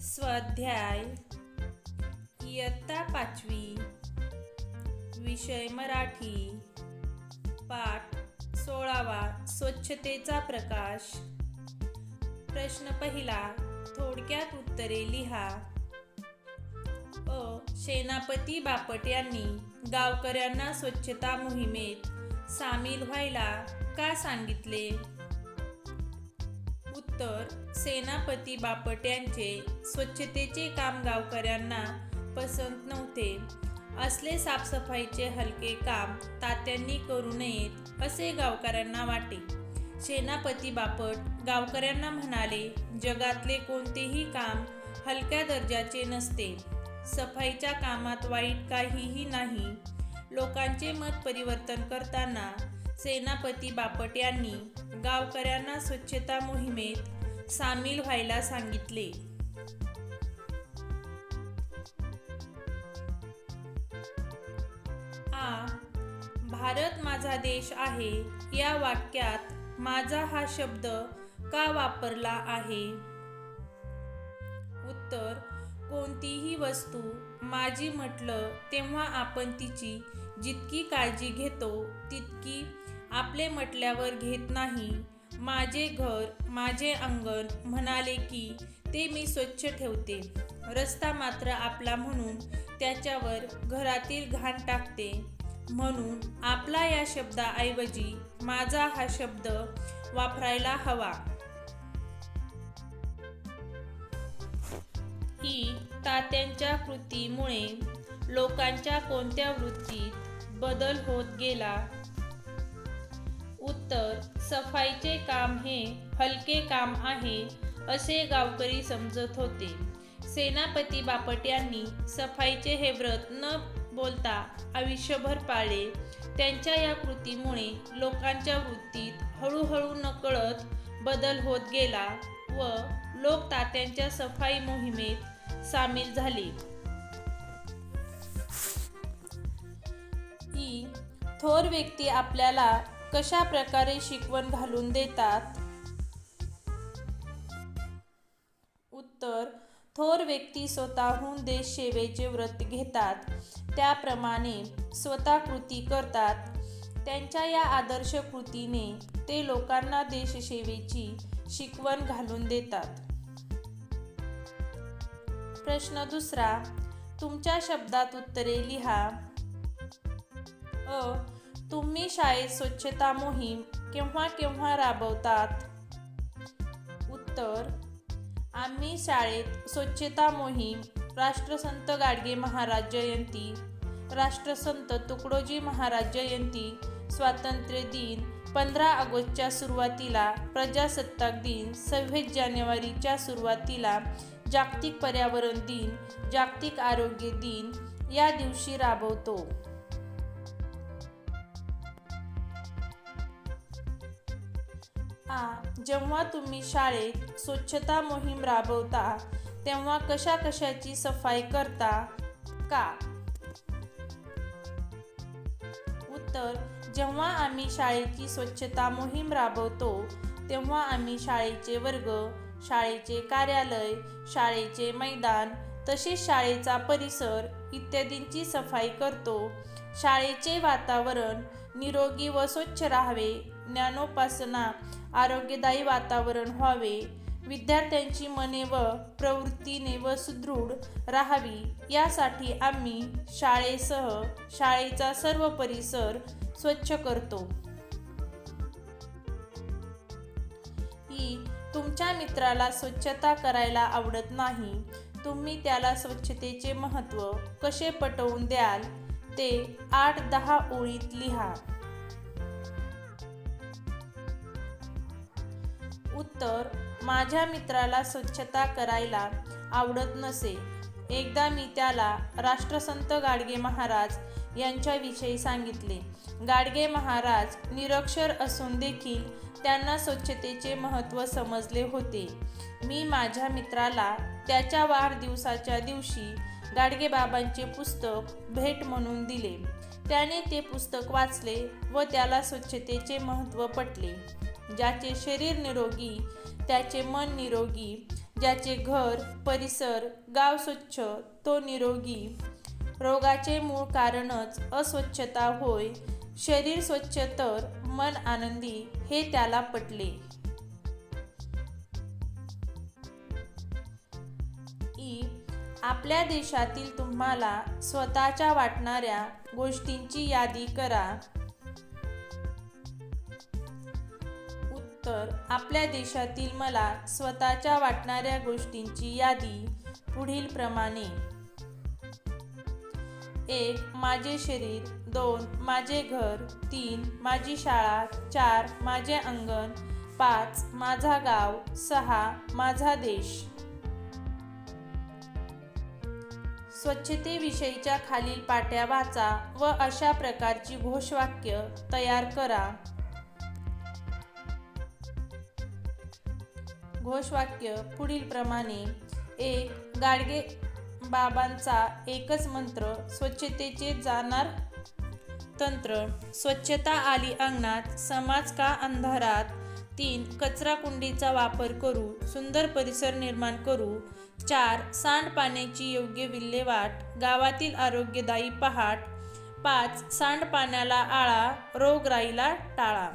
स्वाध्याय इयत्ता पाचवी विषय मराठी पाठ सोळावा स्वच्छतेचा प्रकाश. प्रश्न पहिला थोडक्यात उत्तरे लिहा. अ. सेनापती बापट यांनी गावकऱ्यांना स्वच्छता मोहिमेत सामील व्हायला का सांगितले? तर सेनापती बापट यांचे स्वच्छतेचे काम गावकऱ्यांना पसंत नव्हते. असले साफसफाईचे हलके काम तात्यांनी करू नयेत असे गावकऱ्यांना वाटे. सेनापती बापट गावकऱ्यांना म्हणाले जगातले कोणतेही काम हलक्या दर्जाचे नसते. सफाईच्या कामात वाईट काहीही नाही. लोकांचे मत परिवर्तन करताना सेनापती बापट यांनी गावकऱ्यांना स्वच्छता मोहिमेत सामील व्हायला सांगितले. आ भारत माझा देश आहे या वाक्यात माझा हा शब्द का वापरला आहे? उत्तर कोणतीही वस्तू माझी म्हटलं तेव्हा आपण तिची जितकी काळजी घेतो तितकी आपले म्हटल्यावर घेत नाही. माझे घर माझे अंगण म्हणाले की ते मी स्वच्छ ठेवते. रस्ता मात्र आपला म्हणून त्याच्यावर घरातील घाण टाकते. म्हणून आपला या शब्दाऐवजी माझा हा शब्द वापरायला हवा. ही तात्यांच्या कृतीमुळे लोकांच्या कोणत्या वृत्तीत बदल होत गेला उत्तर सफाईचे काम हे हलके काम आहे असे गावकरी समजत होते. सेनापती बापट यांनी सफाईचे हे व्रत न बोलता आयुष्यभर पाळले त्यांच्या या कृतीमुळे लोकांच्या वृत्तीत हळूहळू नकळत बदल होत गेला व लोक तात्यांच्या सफाई मोहिमेत सामील झाले. ही थोर व्यक्ती आपल्याला कशा प्रकारे शिकवण घालून देतात? उत्तर थोर व्यक्ती स्वतःहून देश सेवेचे व्रत घेतात. त्याप्रमाणे स्वतः कृती करतात. त्यांच्या या आदर्श कृतीने ते लोकांना देशसेवेची शिकवण घालून देतात. प्रश्न दुसरा तुमच्या शब्दात उत्तरे लिहा. अ तुम्ही शाळेत स्वच्छता मोहीम केव्हा केव्हा राबवतात? उत्तर आम्ही शाळेत स्वच्छता मोहीम राष्ट्रसंत गाडगे महाराज जयंती राष्ट्रसंत तुकडोजी महाराज जयंती स्वातंत्र्य दिन पंधरा ऑगस्टच्या सुरुवातीला प्रजासत्ताक दिन सव्वीस जानेवारीच्या सुरुवातीला जागतिक पर्यावरण दिन जागतिक आरोग्य दिन या दिवशी राबवतो. जेव्हा तुम्ही शाळेत स्वच्छता मोहीम राबवता तेव्हा कशा कशाची सफाई करता? का? उत्तर जेव्हा आम्ही शाळेची स्वच्छता मोहीम राबवतो तेव्हा आम्ही शाळेचे वर्ग शाळेचे कार्यालय शाळेचे मैदान तसेच शाळेचा परिसर इत्यादींची सफाई करतो. शाळेचे वातावरण निरोगी व स्वच्छ राहावे ज्ञानोपासना आरोग्यदायी वातावरण व्हावे. विद्यार्थ्यांची मने व प्रवृत्तीने व सुदृढ राहावी. यासाठी आम्ही शाळेसह शाळेचा सर्व परिसर स्वच्छ करतो. ही तुमच्या मित्राला स्वच्छता करायला आवडत नाही. तुम्ही त्याला स्वच्छतेचे महत्त्व कसे पटवून द्याल ते आठ दहा ओळीत लिहा. उत्तर माझ्या मित्राला स्वच्छता करायला आवडत नसे. एकदा मी त्याला राष्ट्रसंत गाडगे महाराज यांच्याविषयी सांगितले. गाडगे महाराज निरक्षर असून देखील त्यांना स्वच्छतेचे महत्त्व समजले होते. मी माझ्या मित्राला त्याच्या वाढदिवसाच्या दिवशी गाडगेबाबांचे पुस्तक भेट म्हणून दिले. त्याने ते पुस्तक वाचले व त्याला स्वच्छतेचे महत्त्व पटले. ज्याचे शरीर निरोगी त्याचे मन निरोगी ज्याचे घर परिसर गाव स्वच्छ तो निरोगी. रोगाचे मूळ कारणच अस्वच्छता होय. शरीर स्वच्छ तर मन आनंदी हे त्याला पटले. ई. आपल्या देशातील तुम्हाला स्वतःच्या वाटणाऱ्या गोष्टींची यादी करा. तर आपल्या देशातील मला स्वतःच्या वाटणाऱ्या गोष्टींची यादी पुढील प्रमाणे. एक माझे शरीर. दोन माझे घर. तीन माझी शाळा. चार माझे अंगण. पाच माझा गाव. सहा माझा देश. स्वच्छतेविषयीच्या खालील पाट्या वाचा व अशा प्रकारची घोषवाक्य तयार करा. घोषवाक्य पुढील प्रमाणे एक गाडगे बाबांचा एकच मंत्र स्वच्छतेचे जाणार तंत्र स्वच्छता आली अंगणात समाज का अंधारात तीन कचरा कुंडीचा वापर करू सुंदर परिसर निर्माण करू चार सांडपाण्याची योग्य विल्हेवाट गावातील आरोग्यदायी पहाट पाच सांडपाण्याला आळा रोगराईला टाळा.